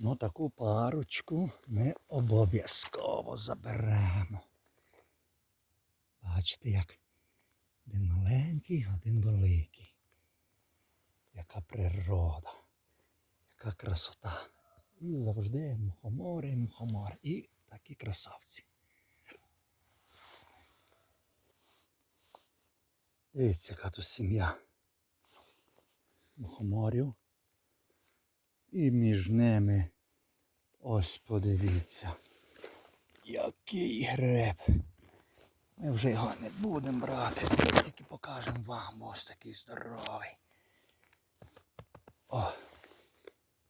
Ну таку парочку ми обов'язково заберемо. Бачите, як один маленький, один великий. Яка природа, яка красота. І завжди мухомори, мухомори. І такі красавці. Дивіться, яка тут сім'я мухоморів. І між ними ось подивіться. Який греб. Ми вже його не будемо брати, тільки покажемо вам ось такий здоровий. О,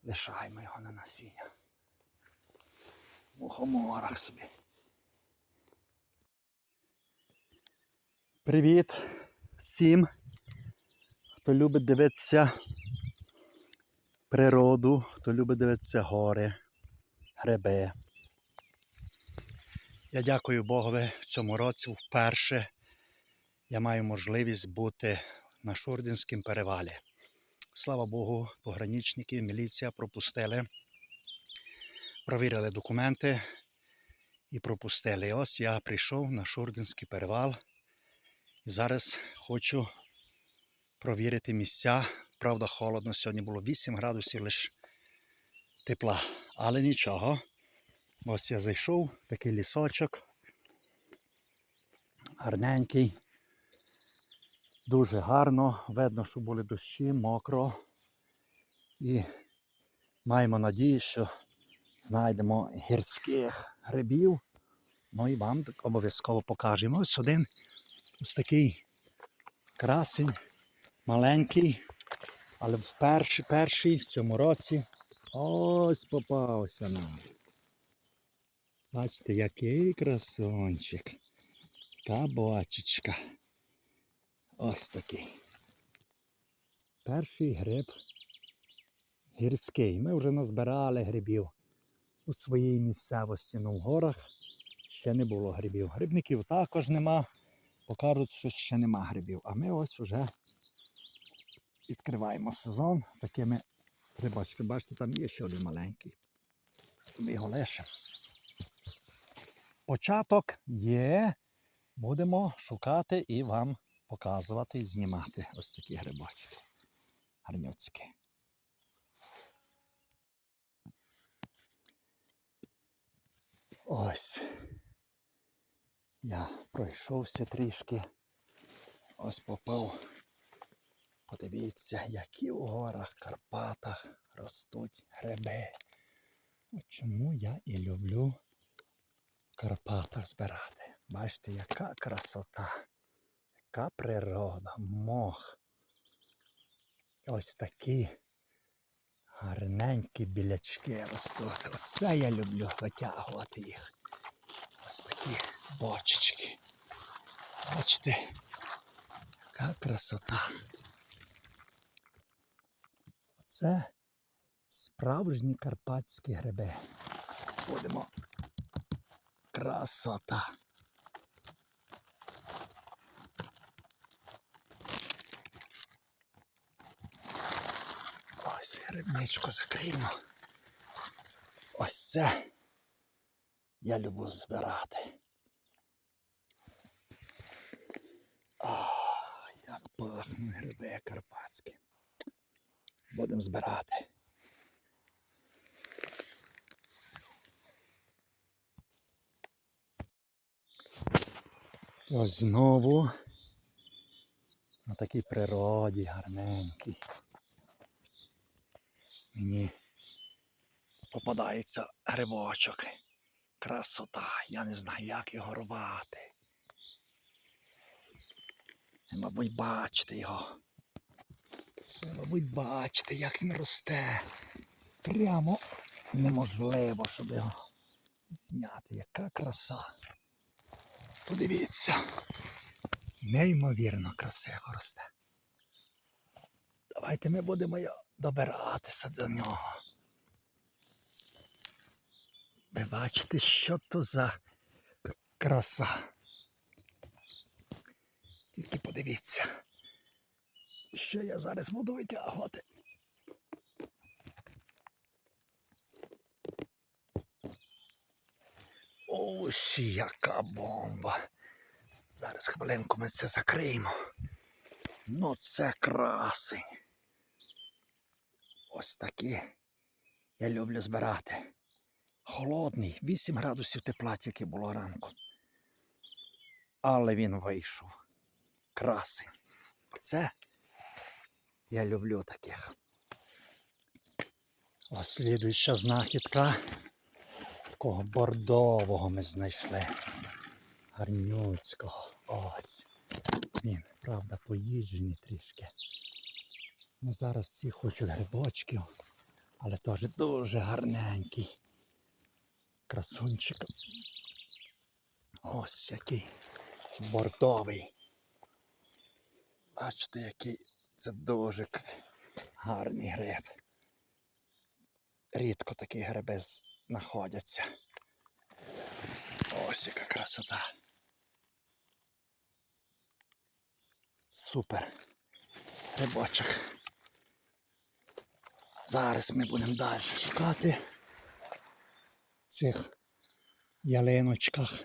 лишаємо його на насіння. В мухоморах собі. Привіт всім, хто любить дивитися природу, хто любить дивитися гори, гриби. Я дякую Богові в цьому році вперше я маю можливість бути на Шурдинському перевалі. Слава Богу, пограничники, міліція пропустили, провірили документи і пропустили. І ось я прийшов на Шурдинський перевал і зараз хочу провірити місця. Правда, холодно. Сьогодні було 8 градусів лише тепла. Але нічого. Ось я зайшов, такий лісочок. Гарненький. Дуже гарно. Видно, що були дощі, мокро. І маємо надію, що знайдемо гірських грибів. Ну і вам обов'язково покажемо. Ось один ось такий красень, маленький. Але вперше, перший в цьому році ось попався нам. Бачите, який красончик. Кабачечка. Ось такий. Перший гриб гірський. Ми вже назбирали грибів у своїй місцевості. Ну в горах ще не було грибів. Грибників також нема. Покажуть, що ще нема грибів. А ми ось вже відкриваємо сезон такими грибочками. Бачите, там є ще один маленький. Ми його лишимо. Початок є. Будемо шукати і вам показувати і знімати ось такі грибочки. Гарнюцькі. Ось. Я пройшовся трішки. Ось попав. Подивіться, які у горах Карпатах ростуть гриби. От чому я і люблю в Карпатах збирати. Бачите, яка красота, яка природа, мох. Ось такі гарненькі білячки ростуть. Оце я люблю витягувати їх. Ось такі бочечки. Бачите, яка красота. Це справжні карпатські гриби. Будемо. Красота. Ось грибничку закриємо. Ось це я люблю збирати. А, як пахнуть гриби карпатські. Будемо збирати. Ось знову на такій природі гарненькій. Мені попадається грибочок. Красота. Я не знаю, як його рвати. Мабуть, бачите його. Мабуть, бачите, як він росте. Прямо неможливо, щоб його зняти. Яка краса. Подивіться. Неймовірно красиво росте. Давайте ми будемо добиратися до нього. Ви бачите, що то за краса. Тільки подивіться, Ще я зараз буду витягувати. Ось яка бомба. Зараз хвилинку ми це закриємо. Ну це красень. Ось такі я люблю збирати. Холодний, 8 градусів тепла тільки було ранку. Але він вийшов. Красень. Це я люблю таких. Ось слідуюча знахідка. Такого бордового ми знайшли. Гарнюцького. Ось. Він, правда, поїджений трішки. Ну, зараз всі хочуть грибочків, але теж дуже гарненький. Красунчик. Ось який бордовий. Бачите, який це дуже гарний гриб. Рідко такі гриби знаходяться. Ось яка красота. Супер. Грибочок. Зараз ми будемо далі шукати в цих ялиночках.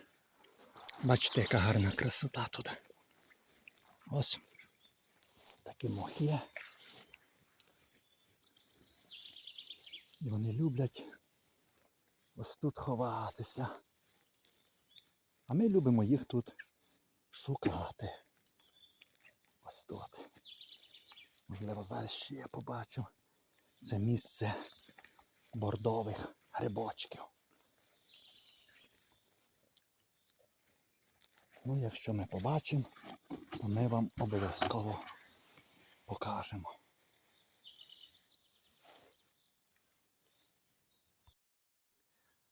Бачите, яка гарна красота тут. Ось такі мохи. І вони люблять ось тут ховатися. А ми любимо їх тут шукати. Ось тут. Можливо, зараз ще я побачу. Це місце бордових грибочків. Ну, якщо ми побачимо, то ми вам обов'язково покажемо.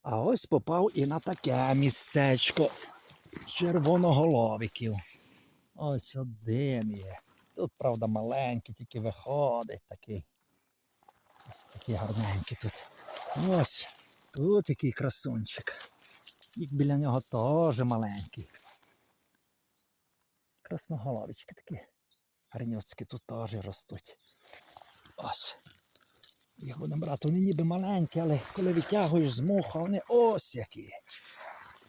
А ось попав і на таке місцечко червоноголовиків. Ось один є. Тут, правда, маленький, тільки виходить такий. Ось такий гарненький тут. Ось тут який красунчик. І біля нього теж маленький. Красноголовички такі. Гарнюцькі тут теж ростуть. Ось. Їх будемо брати. Вони ніби маленькі, але коли витягуєш з муха, вони ось які.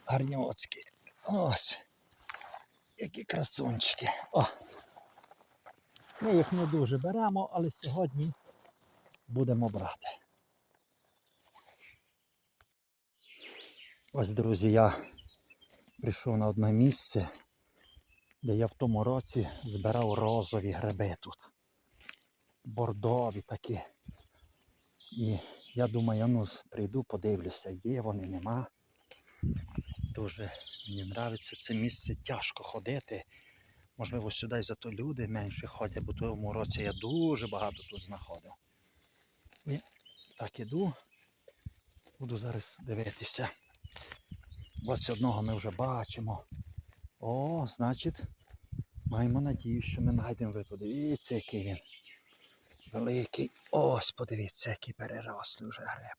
Гарнюцькі. Ось. Які красунчики. О. Ми їх не дуже беремо, але сьогодні будемо брати. Ось, друзі, я прийшов на одне місце, де я в тому році збирав розові гриби тут. Бордові такі. І я думаю, ну прийду, подивлюся, є вони, нема. Дуже мені подобається це місце тяжко ходити. Можливо, сюди і зато люди менше ходять, бо в тому році я дуже багато тут знаходив. І так іду, буду зараз дивитися. Ось одного ми вже бачимо. О, значить, маємо надію, що ми знайдемо ви подивіться, який він. Великий. Ось, подивіться, який перерослий вже гриб.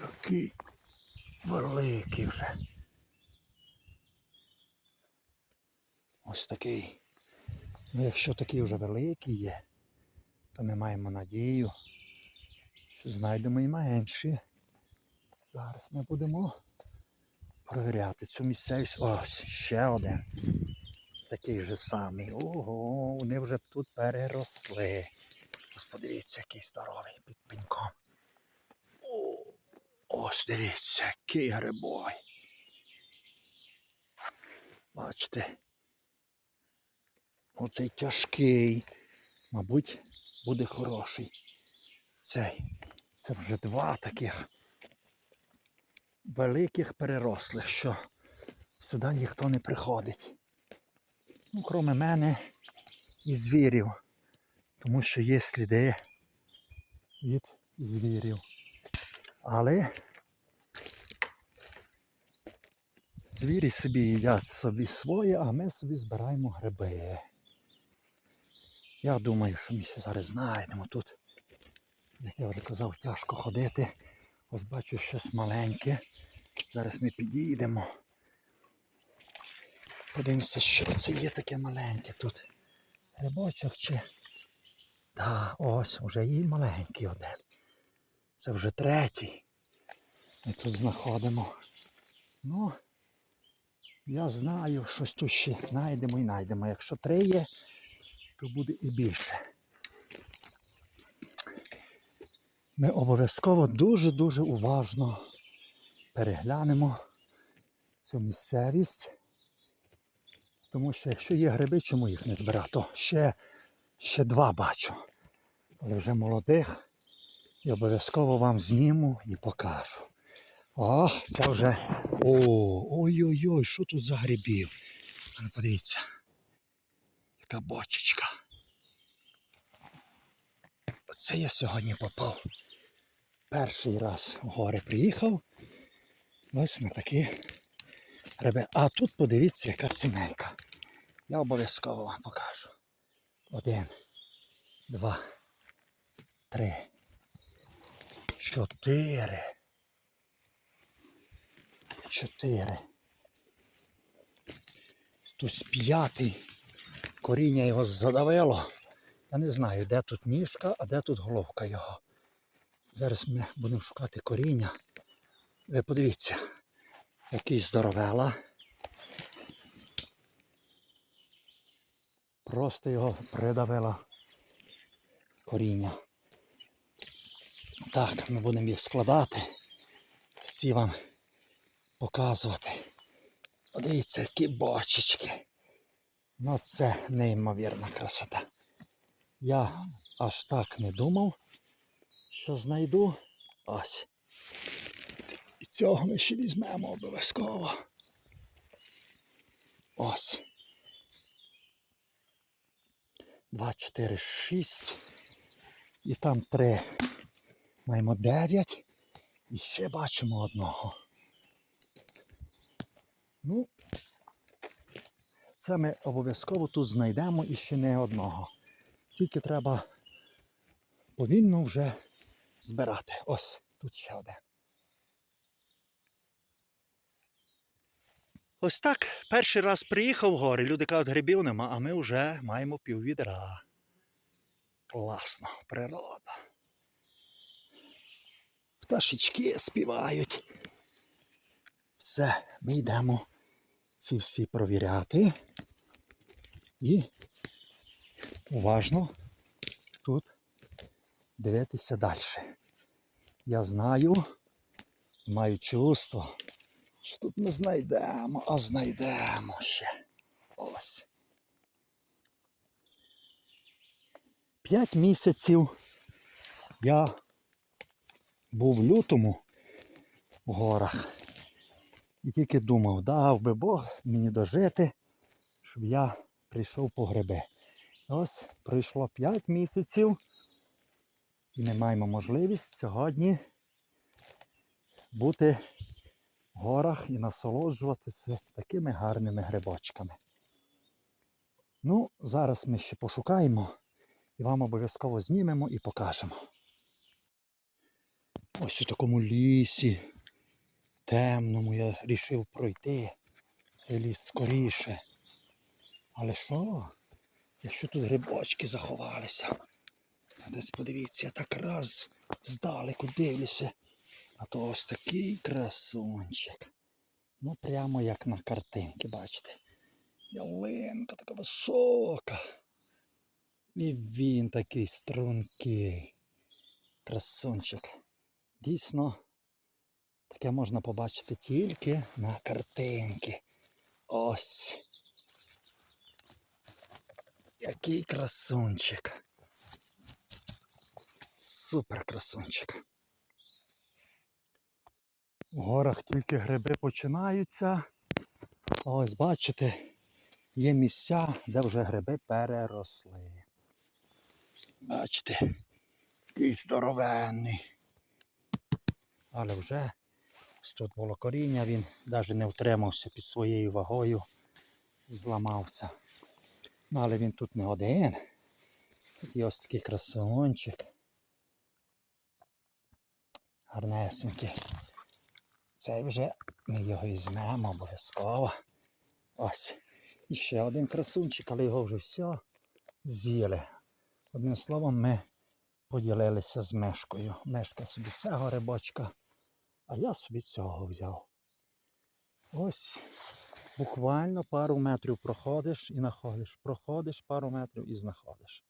Який великий вже. Ось такий. Ну, якщо такий вже великий є, то ми маємо надію, що знайдемо і менші. Зараз ми будемо перевіряти цю місцевість. Ось ще один. Такий же самий. Ого, вони вже тут переросли. Ось подивіться, який здоровий під пеньком. О, ось дивіться, який грибой. Бачите. Оцей тяжкий. Мабуть, буде хороший. Цей. Це вже два таких великих перерослих, що сюди ніхто не приходить. Ну, кроме мене і звірів. Тому що є сліди від звірів. Але звірі собі їдять собі своє, а ми собі збираємо гриби. Я думаю, що ми ще зараз знайдемо тут. Як я вже казав, тяжко ходити. Ось бачу щось маленьке. Зараз ми підійдемо. Подивимося, що це є таке маленьке тут. Грибочок чи. Так, ось, вже і маленький один. Це вже третій. ми тут знаходимо. Ну, я знаю, щось тут ще знайдемо і знайдемо. Якщо три є, то буде і більше. Ми обов'язково дуже-дуже уважно переглянемо цю місцевість. Тому що якщо є гриби, чому їх не збирати? Ще, ще два бачу. Але вже молодих. І обов'язково вам зніму і покажу. Ох, це вже. О, ой-ой-ой, що тут за грибів? Ну подивіться. Яка бочечка. Оце я сьогодні попав. Перший раз в гори приїхав. Ось на такі гриби. А тут подивіться, яка сімейка. Я обов'язково вам покажу. Один, два, три, чотири. Чотири. Тут п'ятий. Коріння його задавило. Я не знаю, де тут ніжка, а де тут головка його. Зараз ми будемо шукати коріння. Ви подивіться, який здоровела. Просто його придавило коріння. Так, ми будемо їх складати. Всі вам показувати. Подивіться, які бочечки. Ну це неймовірна красота. Я аж так не думав, що знайду. Ось. І цього ми ще візьмемо обов'язково. Ось. Два, чотири, шість. І там три. Маємо дев'ять. І ще бачимо одного. Ну, це ми обов'язково тут знайдемо і ще не одного. Тільки треба повільно вже збирати. Ось тут ще один. Ось так. Перший раз приїхав в гори. Люди кажуть, грибів нема, а ми вже маємо піввідра. Класно, природа. Пташечки співають. Все, ми йдемо ці всі провіряти. І уважно тут дивитися далі. Я знаю, маю чувство, що тут ми знайдемо, а знайдемо ще. Ось. П'ять місяців я був в лютому в горах. І тільки думав, дав би Бог мені дожити, щоб я прийшов по гриби. Ось пройшло 5 місяців і ми маємо можливість сьогодні бути в горах і насолоджуватися такими гарними грибочками. Ну, зараз ми ще пошукаємо і вам обов'язково знімемо і покажемо. Ось у такому лісі темному я вирішив пройти цей ліс скоріше. Але що? Якщо тут грибочки заховалися. Десь подивіться, я так раз здалеку дивлюся. А то ось такий красунчик. Ну прямо як на картинці, бачите. Ялинка така висока. І він такий стрункий. Красунчик. Дійсно, таке можна побачити тільки на картинці. Ось. Який красунчик. Супер красунчик. В горах тільки гриби починаються. Ось бачите, є місця, де вже гриби переросли. Бачите, який здоровенний. Але вже тут було коріння, він навіть не втримався під своєю вагою, зламався. Ну, але він тут не один. Тут є ось такий красунчик. Гарнесенький. Цей вже ми його візьмемо обов'язково. Ось. І ще один красунчик, але його вже все з'їли. Одним словом, ми поділилися з мешкою. Мешка собі цього рибочка, А я собі цього взяв. Ось буквально пару метрів проходиш і знаходиш. Проходиш пару метрів і знаходиш.